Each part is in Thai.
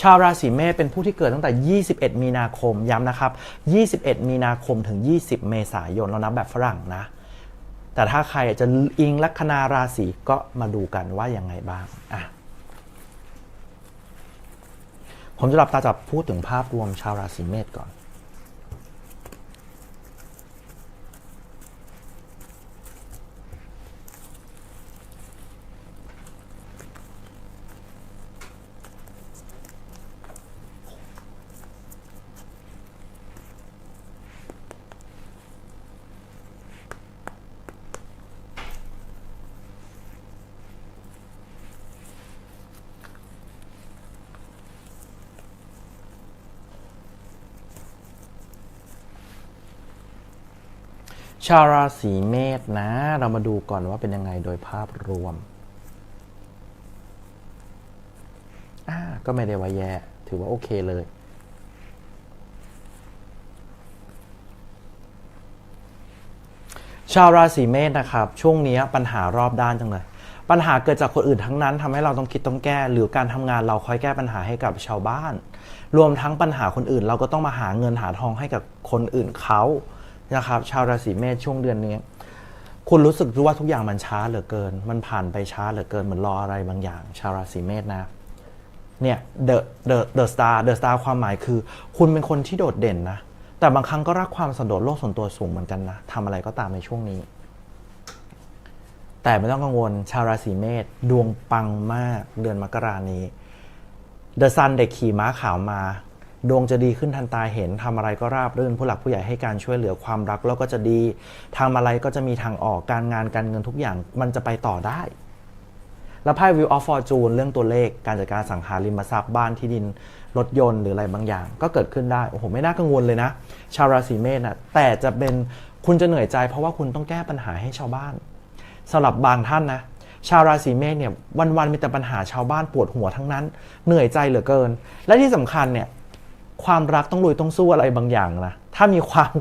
ชาวราศีเมษเป็นผู้ที่เกิดตั้งแต่ 21 มีนาคม ย้ำนะครับ 21 มีนาคมถึง 20 เมษายน เรานับแบบฝรั่งนะ แต่ถ้าใครจะอิงลัคนาราศีก็มาดูกันว่ายังไงบ้างอะผมจะหลับตาจับพูดถึงภาพรวมชาวราศีเมษก่อน ชาวราศีเมษนะ เรามาดูก่อนว่าเป็นยังไงโดยภาพรวมก็ไม่ได้ว่าแย่ ถือว่าโอเคเลย ชาวราศีเมษนะครับ ช่วงนี้ปัญหารอบด้านจังเลย ปัญหาเกิดจากคนอื่นทั้งนั้นทำให้เราต้องคิดต้องแก้ หรือการทำงานเราคอยแก้ปัญหาให้กับชาวบ้าน รวมทั้งปัญหาคนอื่น เราก็ต้องมาหาเงินหาทองให้กับคนอื่นเขา นะครับชาวราศีเมษช่วงเดือนนี้ คุณรู้สึกว่าทุกอย่างมันช้าเหลือเกิน มันผ่านไปช้าเหลือเกินเหมือนรออะไรบางอย่าง ชาวราศีเมษนะเนี่ย the the the star the star ความหมายคือ คุณเป็นคนที่โดดเด่นนะ แต่บางครั้งก็รักความสะดดโลกส่วนตัวสูงเหมือนกันนะทำอะไรก็ตามในช่วงนี้ แต่ไม่ต้องกังวลชาวราศีเมษดวงปังมากเดือนมกรานี้เดอะซันเด็กขี่ม้าขาวมา ดวงจะดีขึ้นทันตาเห็นทำอะไรก็ราบรื่นผู้หลักผู้ใหญ่ให้การช่วยเหลือความรักแล้วก็จะดีทำอะไรก็จะมีทางออกการงานการเงินทุกอย่างมันจะไปต่อได้ แล้วไพ่ View of Fortune เรื่องตัวเลขการจัดการสังหาริมทรัพย์บ้านที่ดินรถยนต์หรืออะไรบางอย่าง ก็เกิดขึ้นได้โอ้โหไม่น่ากังวลเลยนะ ชาวราศีเมษนะแต่จะเป็นคุณจะเหนื่อยใจ เพราะว่าคุณต้องแก้ปัญหาให้ชาวบ้านสำหรับบางท่านนะชาวราศีเมษเนี่ยวันๆมีแต่ปัญหาชาวบ้านปวดหัวทั้งนั้น เหนื่อยใจเหลือเกิน และที่สำคัญเนี่ย ความรักต้องลุยต้องสู้อะไรบางอย่างนะถ้ามีความ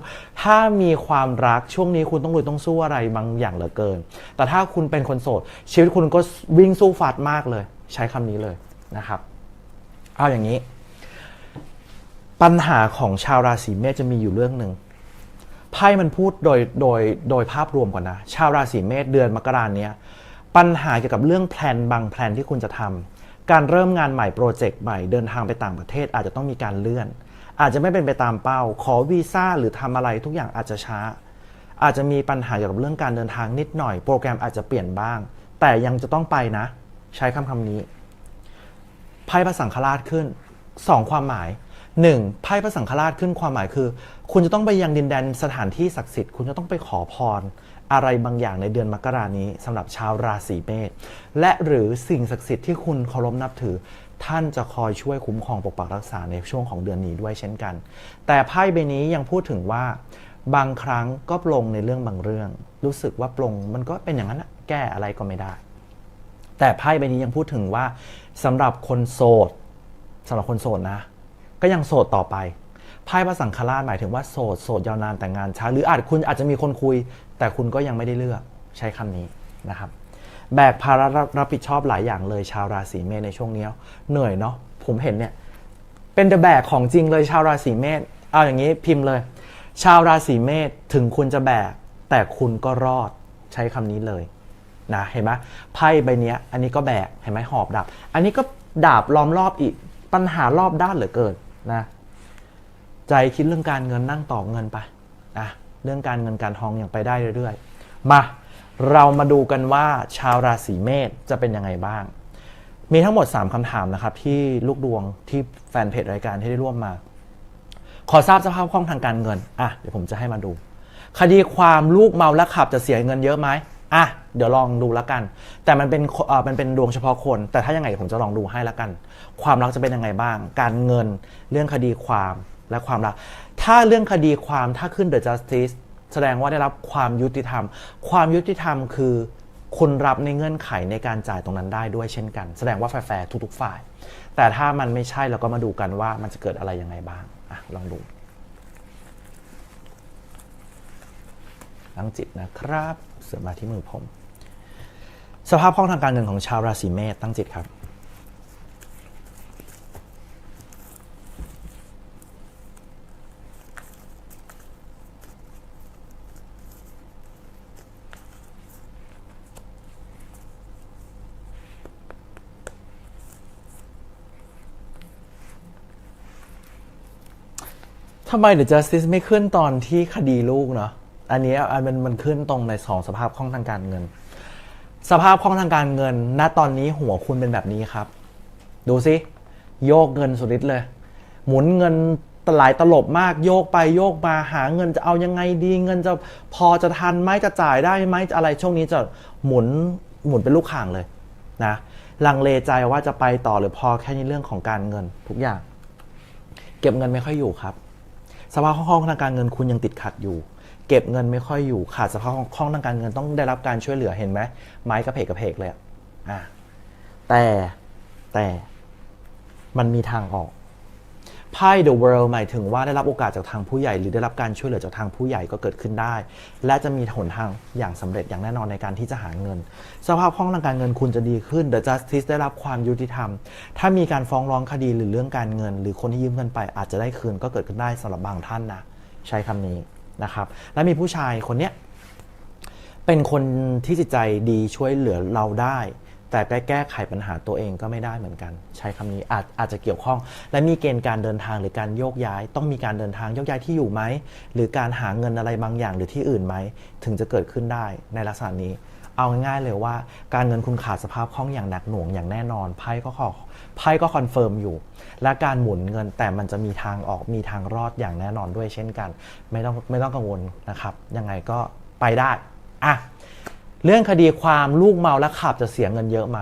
ถ้ามีความรักช่วงนี้คุณต้องลุยต้องสู้อะไรบางอย่างเหลือเกิน แต่ถ้าคุณเป็นคนโสด ชีวิตคุณก็วิ่งสู้ฟัดมากเลย ใช้คำนี้เลยนะครับ เอาอย่างนี้ ปัญหาของชาวราศีเมษจะมีอยู่เรื่องหนึ่งไพ่มันพูดโดยโดยโดยภาพรวมก่อนนะ ชาวราศีเมษเดือนมกราเนี้ยปัญหาเกี่ยวกับเรื่องแพลนบางแพลนที่คุณจะทำ การเริ่มงานใหม่โปรเจกต์ใหม่เดินทางไปต่างประเทศอาจจะต้องมีการเลื่อน อาจจะไม่เป็นไปตามเป้า ขอวีซ่าหรือทำอะไรทุกอย่างอาจจะช้า อาจจะมีปัญหาเกี่ยวกับเรื่องการเดินทางนิดหน่อย โปรแกรมอาจจะเปลี่ยนบ้าง แต่ยังจะต้องไปนะ ใช้คำคำนี้ไพ่พระสังฆราชขึ้นสองความหมายหนึ่งไพ่พระสังฆราชขึ้นความหมายคือ คุณจะต้องไปยังดินแดนสถานที่ศักดิ์สิทธิ์คุณจะต้องไปขอพร อะไรบางอย่างในเดือนมกรานี้สำหรับชาวราศีเมษและหรือสิ่งศักดิ์สิทธิ์ที่คุณเคารพนับถือ ท่านจะคอยช่วยคุ้มครองปกปักรักษาในช่วงของเดือนนี้ด้วยเช่นกัน แต่ไพ่ใบนี้ยังพูดถึงว่า บางครั้งก็ปลงในเรื่องบางเรื่อง รู้สึกว่าปลงมันก็เป็นอย่างนั้นนะแก้อะไรก็ไม่ได้ แต่ไพ่ใบนี้ยังพูดถึงว่าสำหรับคนโสดสำหรับคนโสดนะ ก็ยังโสดต่อไป ไพ่พระสังฆราชหมายถึงว่าโสดโสดยาวนานแต่งงานช้าหรืออาจคุณอาจจะมีคนคุย แต่คุณก็ยังไม่ได้เลือกใช้คำนี้นะครับแบกภาระรับรับผิดชอบหลายอย่างเลยชาวราศีเมษในช่วงนี้เหนื่อยเนาะผมเห็นเนี่ยเป็นเดอะแบกของจริงเลยชาวราศีเมษเอาอย่างนี้พิมพ์เลย ชาวราศีเมษถึงคุณจะแบก แต่คุณก็รอดใช้คำนี้เลยนะเห็นไหมไพ่ใบนี้อันนี้ก็แบกเห็นไหมหอบดาบอันนี้ก็ดาบล้อมรอบอีกปัญหารอบด้านเหลือเกินนะ ใจคิดเรื่องการเงินนั่งต่อเงินไปนะเรื่องการเงินการทองอยังไปได้เรื่อยๆ มาเรามาดูกันว่าชาวราศีเมษจะเป็นยังไงบ้าง มีทั้งหมด 3คำถามนะครับ ที่ลูกดวงที่แฟนเพจรายการที่ได้ร่วมมา ขอทราบสภาพคล่องทางการเงินอะเดี๋ยวผมจะให้มาดู คดีความลูกเมาแล้วขับจะเสียเงินเยอะไหมอะเดี๋ยวลองดูแล้วกัน แต่มันเป็นเออมันเป็นดวงเฉพาะคน แต่ถ้ายังไงผมจะลองดูให้แล้วกัน ความรักจะเป็นยังไงบ้าง การเงินเรื่องคดีความ และความรัก ถ้าเรื่องคดีความถ้าขึ้น The Justice แสดงว่าได้รับความยุติธรรม ความยุติธรรมคือคุณรับในเงื่อนไขในการจ่ายตรงนั้นได้ด้วยเช่นกัน แสดงว่าแฟร์ทุกๆฝ่าย แต่ถ้ามันไม่ใช่เราก็มาดูกันว่ามันจะเกิดอะไรยังไงบ้างอะลองดูตั้งจิตนะครับ เสือมาที่มือผม สภาพคล่องทางการเงินของชาวราศีเมษตั้งจิตครับ ทำไม The Justice ไม่ขึ้นตอนที่คดีลูกเนาะอันนี้อันมันมันขึ้นตรงในสองสภาพคล่องทางการเงิน สภาพคล่องทางการเงิน ณตอนนี้หัวคุณเป็นแบบนี้ครับ ดูสิโยกเงินสุดฤทธิ์เลย หมุนเงินหลายตลบมากโยกไปโยกมาหาเงินจะเอายังไงดีเงินจะพอจะทันไหมจะจ่ายได้ไหมจะอะไรช่วงนี้จะหมุนหมุนเป็นลูกข่างเลยนะลังเลใจว่าจะไปต่อหรือพอแค่ในเรื่องของการเงินทุกอย่าง เก็บเงินไม่ค่อยอยู่ครับ สภาพคล่องทางการเงินคุณยังติดขัดอยู่ เก็บเงินไม่ค่อยอยู่ขาดสภาพคล่องทางการเงินต้องได้รับการช่วยเหลือเห็นไหมไม้กระเพกกระเพกเลยอะอะแต่แต่มันมีทางออก ไพ่ The World หมายถึงว่าได้รับโอกาสจากทางผู้ใหญ่ หรือได้รับการช่วยเหลือจากทางผู้ใหญ่ก็เกิดขึ้นได้ และจะมีหนทางอย่างสำเร็จอย่างแน่นอนในการที่จะหาเงิน สภาพคล่องทางการเงินคุณจะดีขึ้น The Justice ได้รับความยุติธรรม ถ้ามีการฟ้องร้องคดีหรือเรื่องการเงิน หรือคนที่ยืมเงินไปอาจจะได้คืนก็เกิดขึ้นได้สำหรับบางท่านนะใช้คำนี้นะครับ และมีผู้ชายคนเนี้ยเป็นคนที่จิตใจดีช่วยเหลือเราได้ แต่ไปแก้ไขปัญหาตัวเองก็ไม่ได้เหมือนกัน ใช้คำนี้อาจอาจจะเกี่ยวข้อง และมีเกณฑ์การเดินทางหรือการโยกย้าย ต้องมีการเดินทางโยกย้ายที่อยู่ไหม หรือการหาเงินอะไรบางอย่างหรือที่อื่นไหม ถึงจะเกิดขึ้นได้ในลักษณะนี้ เอาง่ายๆเลยว่า การเงินคุณขาดสภาพคล่องอย่างหนักหน่วงอย่างแน่นอนไพ่ก็ขอไพ่ก็คอนเฟิร์มอยู่ และการหมุนเงินแต่มันจะมีทางออกมีทางรอดอย่างแน่นอนด้วยเช่นกัน ไม่ต้องไม่ต้องกังวลนะครับยังไงก็ไปได้อะ เรื่องคดีความลูกเมาแล้วขับจะเสียเงินเยอะไหม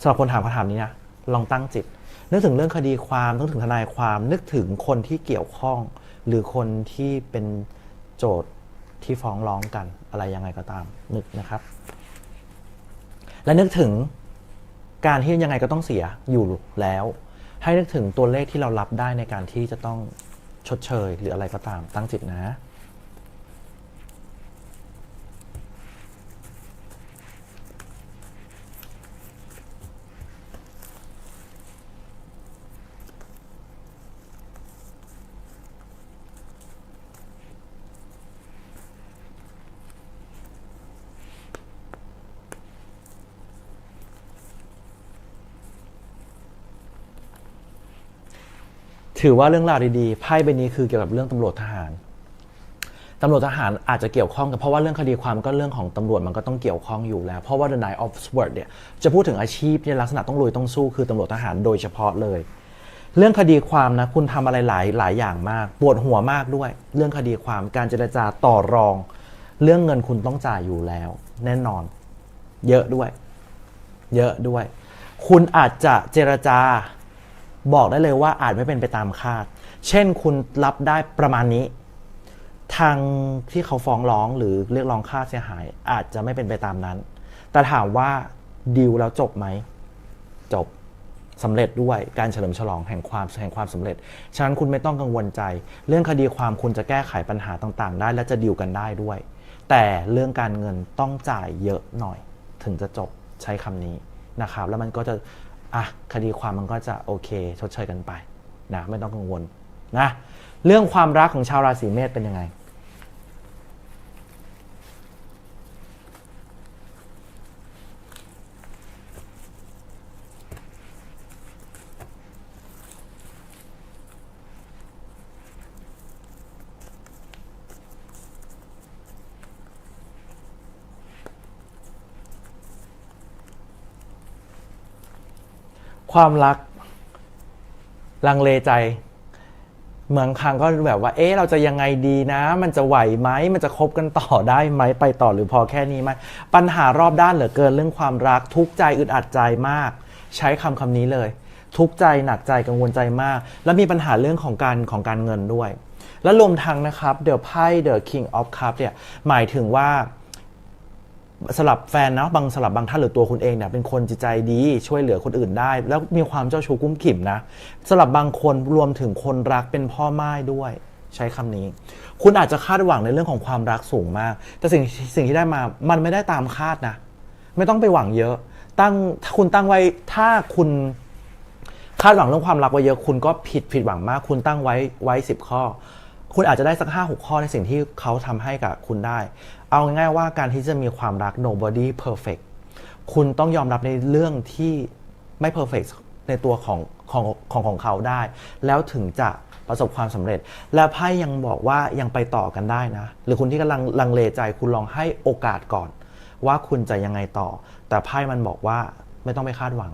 สำหรับคนถามคำถามนี้นะลองตั้งจิต นึกถึงเรื่องคดีความนึกถึงทนายความนึกถึงคนที่เกี่ยวข้อง หรือคนที่เป็นโจทย์ที่ฟ้องร้องกันอะไรยังไงก็ตามนึกนะครับ และนึกถึงการที่ยังไงก็ต้องเสียอยู่แล้ว ให้นึกถึงตัวเลขที่เรารับได้ในการที่จะต้องชดเชย หรืออะไรก็ตามตั้งจิตนะ ถือว่าเรื่องราวดีๆไพ่ใบนี้คือเกี่ยวกับเรื่องตำรวจทหารตำรวจทหารอาจจะเกี่ยวข้องกับเพราะว่าเรื่องคดีความก็เรื่องของตำรวจมันก็ต้องเกี่ยวข้องอยู่แล้ว เพราะว่า The Knight of Swords เนี่ยจะพูดถึงอาชีพในลักษณะต้องลุยต้องสู้คือตำรวจทหารโดยเฉพาะเลย เรื่องคดีความนะคุณทำอะไรหลายหลายอย่างมาก ปวดหัวมากด้วย เรื่องคดีความการเจรจาต่อรอง เรื่องเงินคุณต้องจ่ายอยู่แล้ว แน่นอน เยอะด้วย เยอะด้วย คุณอาจจะเจรจา บอกได้เลยว่าอาจไม่เป็นไปตามคาด เช่นคุณรับได้ประมาณนี้ ทางที่เขาฟ้องร้องหรือเรียกร้องค่าเสียหาย อาจจะไม่เป็นไปตามนั้น แต่ถามว่าดีลแล้วจบไหม จบสำเร็จด้วยการเฉลิมฉลองแห่งความแห่งความสำเร็จ ฉะนั้นคุณไม่ต้องกังวลใจ เรื่องคดีความคุณจะแก้ไขปัญหาต่าง ๆ ได้ และจะดีลกันได้ด้วย แต่เรื่องการเงินต้องจ่ายเยอะหน่อย ถึงจะจบใช้คำนี้นะครับ แล้วมันก็จะ อะคดีความมันก็จะโอเค ชดเชยกันไปนะไม่ต้องกังวลนะเรื่องความรักของชาวราศีเมษเป็นยังไง ความรักลังเลใจเมืองครั้งก็แบบว่า เอ๊ะ เราจะยังไงดีนะ มันจะไหวไหม มันจะคบกันต่อได้ไหม ไปต่อหรือพอแค่นี้ไหม ปัญหารอบด้านเหลือเกินเรื่องความรัก ทุกใจอึดอัดใจมาก ใช้คำคำนี้เลย ทุกใจหนักใจกังวลใจมาก แล้วมีปัญหาเรื่องของการของการเงินด้วย และรวมทั้งนะครับ เดอะไพ่เดอะคิงออฟคัพเนี่ย หมายถึงว่า สลับแฟนนะบางสลับบางท่านหรือตัวคุณเองเนี่ยเป็นคนจิตใจดีช่วยเหลือคนอื่นได้ แล้วมีความเจ้าชู้กุ้มกิ่มนะสลับบางคนรวมถึงคนรักเป็นพ่อไม้ด้วยใช้คำนี้ คุณอาจจะคาดหวังในเรื่องของความรักสูงมาก แต่สิ่งสิ่งที่ได้มามันไม่ได้ตามคาดนะ ไม่ต้องไปหวังเยอะ ตั้งถ้าคุณตั้งไว้ถ้าคุณคาดหวังเรื่องความรักไว้เยอะ คุณก็ผิดผิดหวังมาก คุณตั้งไว้ไว้สิบข้อ คุณอาจจะได้สักห้าหกข้อในสิ่งที่เขาทำให้กับคุณได้ เอาง่ายๆว่าการที่จะมีความรัก nobody perfect คุณต้องยอมรับในเรื่องที่ไม่ perfect ในตัวของของของของเขาได้ แล้วถึงจะประสบความสำเร็จ และไพ่ยังบอกว่ายังไปต่อกันได้นะ หรือคุณที่กำลังลังเลใจคุณลองให้โอกาสก่อน ว่าคุณจะยังไงต่อ แต่ไพ่มันบอกว่าไม่ต้องไปคาดหวัง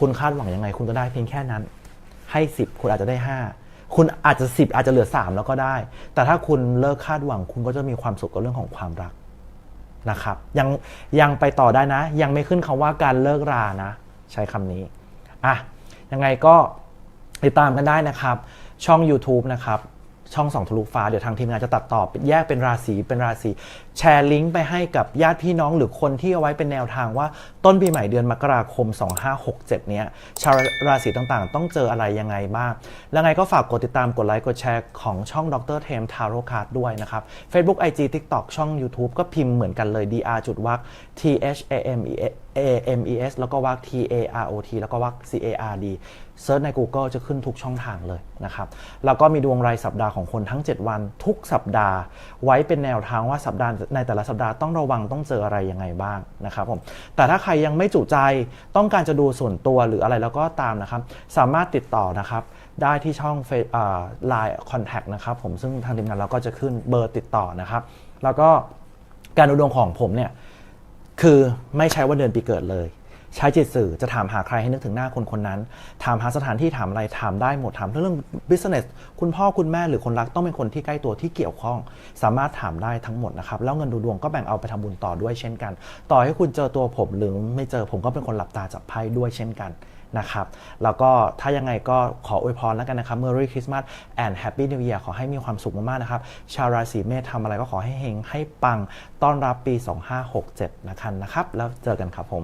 คุณคาดหวังยังไง คุณก็ได้เพียงแค่นั้น ให้ 10 คุณอาจจะได้ 5 คุณอาจจะสิบอาจจะเหลือสามแล้วก็ได้ แต่ถ้าคุณเลิกคาดหวัง คุณก็จะมีความสุขกับเรื่องของความรักนะครับ ยังยังไปต่อได้นะ ยังไม่ขึ้นคำว่าการเลิกรานะ ใช้คำนี้อะยังไงก็ติดตามกันได้นะครับ ช่อง YouTube นะครับ ช่องสองทะลุฟ้าเดี๋ยวทางทีมงานจะตัดต่อแยกเป็นราศีเป็นราศีแชร์ลิงก์ไปให้กับญาติพี่น้องหรือคนที่เอาไว้เป็นแนวทางว่าต้นปีใหม่เดือนมกราคม 2567 เนี้ยชาวราศีต่างๆ ต้องเจออะไรยังไงบ้าง แล้วไงก็ฝากกดติดตามกดไลค์กดแชร์ของช่องดรเทมทาโร่คาร์ดด้วยนะครับ Facebook IG TikTok ช่อง YouTube ก็พิมพ์เหมือนกันเลย dr จุดวัก t h a m e a m e s แล้วก็วัก t a r o t แล้วก็วัก c a r d เซิร์ชใน Google จะขึ้นทุกช่องทางเลยนะครับ แล้วก็มีดวงรายสัปดาห์ของคนทั้ง 7 วันทุกสัปดาห์ ไว้เป็นแนวทางว่าสัปดาห์ในแต่ละสัปดาห์ต้องระวังต้องเจออะไรยังไงบ้างนะครับผมแต่ถ้าใครยังไม่จุใจต้องการจะดูส่วนตัวหรืออะไรแล้วก็ตามนะครับ สามารถติดต่อนะครับได้ที่ช่องไลน์คอนแทคนะครับผมซึ่งทางทีมงานเราก็จะขึ้นเบอร์ติดต่อนะครับ แล้วก็การดูดวงของผมเนี่ย คือไม่ใช้ว่าเดือนปีเกิดเลย ใช้จิตสื่อจะถามหาใครให้นึกถึงหน้าคนคนนั้น ถามหาสถานที่ถามอะไรถามได้หมดถามเรื่อง business คุณพ่อคุณแม่หรือคนรักต้องเป็นคนที่ใกล้ตัวที่เกี่ยวข้อง สามารถถามได้ทั้งหมดนะครับแล้วเงินดูดวงก็แบ่งเอาไปทำบุญต่อด้วยเช่นกัน ต่อให้คุณเจอตัวผมหรือไม่เจอผมก็เป็นคนหลับตาจับไพ่ด้วยเช่นกัน นะครับ แล้วก็ถ้ายังไงก็ขออวยพรแล้วกันนะครับ Merry Christmas and Happy New Year ขอให้มีความสุขมากๆนะครับ ชาวราศีเมษทำอะไรก็ขอให้เฮงให้ปังต้อนรับปี 2567 นะครับนะครับ แล้วเจอกันครับผม